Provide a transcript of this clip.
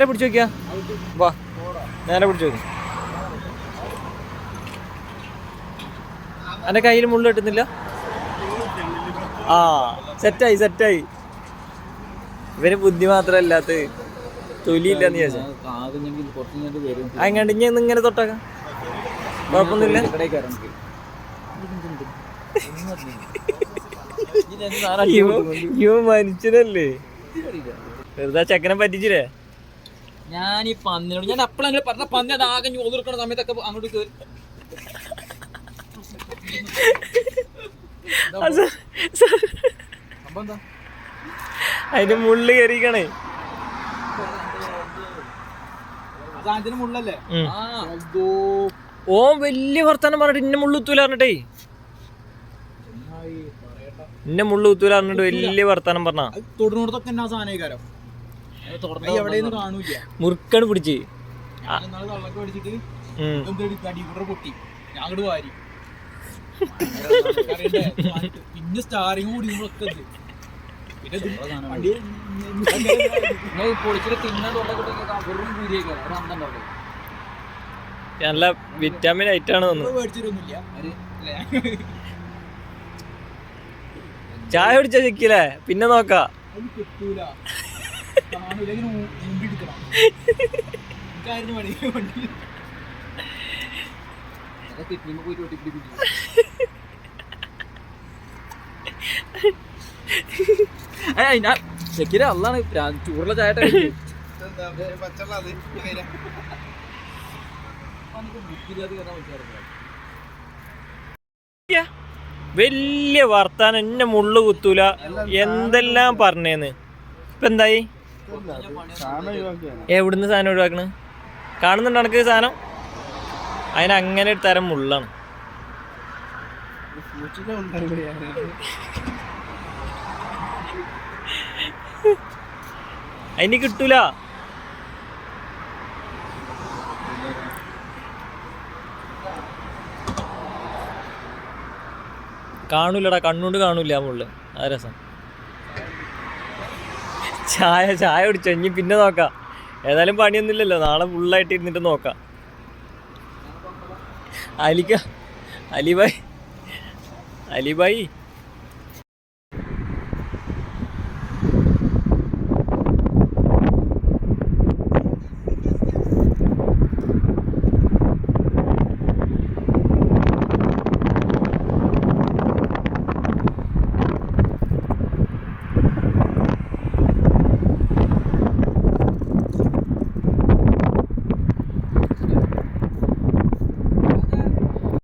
നേരെ പിടിച്ചു നോക്കിയാ? വാ നേരെ പിടിച്ചു നോക്കി. എന്റെ കയ്യിൽ മുള്ള കിട്ടുന്നില്ല? ആ സെറ്റായി സെറ്റായി. ഇവന് ബുദ്ധി മാത്രമല്ലാത്ത തൊലിയില്ലെന്ന് ചോദിച്ചാ അങ്ങോട്ട് ഇനി ഇങ്ങനെ തൊട്ടാക്കാം. കുഴപ്പമൊന്നുമില്ല. ഇവ മനുഷ്യനല്ലേ? വെറുതെ ചെക്കനെ പറ്റിച്ചില്ലേ? ഞാൻ ഈ പന്നിനോട് ഞാൻ അപ്പോഴെങ്കിലും പറഞ്ഞ പന്നി അത് ആകെ ഒതുർക്കണ സമയത്തൊക്കെ അങ്ങോട്ട് കയറി അതിന്റെ മുള്ളു കയറിക്കണേ മുള്ളല്ലേ? ഓ ഓൻ വലിയ വർത്താനം പറഞ്ഞിട്ട് ഇന്നെ മുള്ളു കുത്തൂല പറഞ്ഞിട്ടേ. ഇന്നെ മുള്ളു കുത്തൂല പറഞ്ഞിട്ട് വലിയ വർത്താനം പറഞ്ഞ. തൊടുന്നോടത്തൊക്കെ എന്നാ സാധനം മുറുക്കണ് പിടിച്ച്. പിന്നെ സ്റ്റാറിങ് കൂടി പിന്നെ പൊളിച്ചിട്ട് തിന്നാൻ വെറും കൂരിയൊക്കെ നല്ല വിറ്റാമിൻ ഐറ്റാണ്? ചായ പിടിച്ചാ ചിക്കില്ലേ? പിന്നെ നോക്കാ. ഞാൻ ചെക്കിര അല്ലാണ് ചൂടുള്ള ചായട്ട വലിയ വർത്താനം. എന്നെ മുള്ളു കുത്തൂല. എന്തെല്ലാം പറഞ്ഞേന്ന്. ഇപ്പൊ എന്തായി എവിടുന്ന് സാധനം ഒഴിവാക്കണ്? കാണുന്നുണ്ട് എനക്ക് സാധനം? അതിന് അങ്ങനെ ഒരു തരം മുള്ളാണ്. അതിന് കിട്ടൂല. കാണൂലടാ കണ്ണുകൊണ്ട് കാണൂല മുള്ള്. ആ രസം. ചായ ചായ കുടിച്ചോ. ഇനി പിന്നെ നോക്കാം. ഏതായാലും പണിയൊന്നുമില്ലല്ലോ. നാളെ ഫുള്ളായിട്ട് ഇരുന്നിട്ട് നോക്കാം. അലിക്ക അലിബായ് അലിബായി.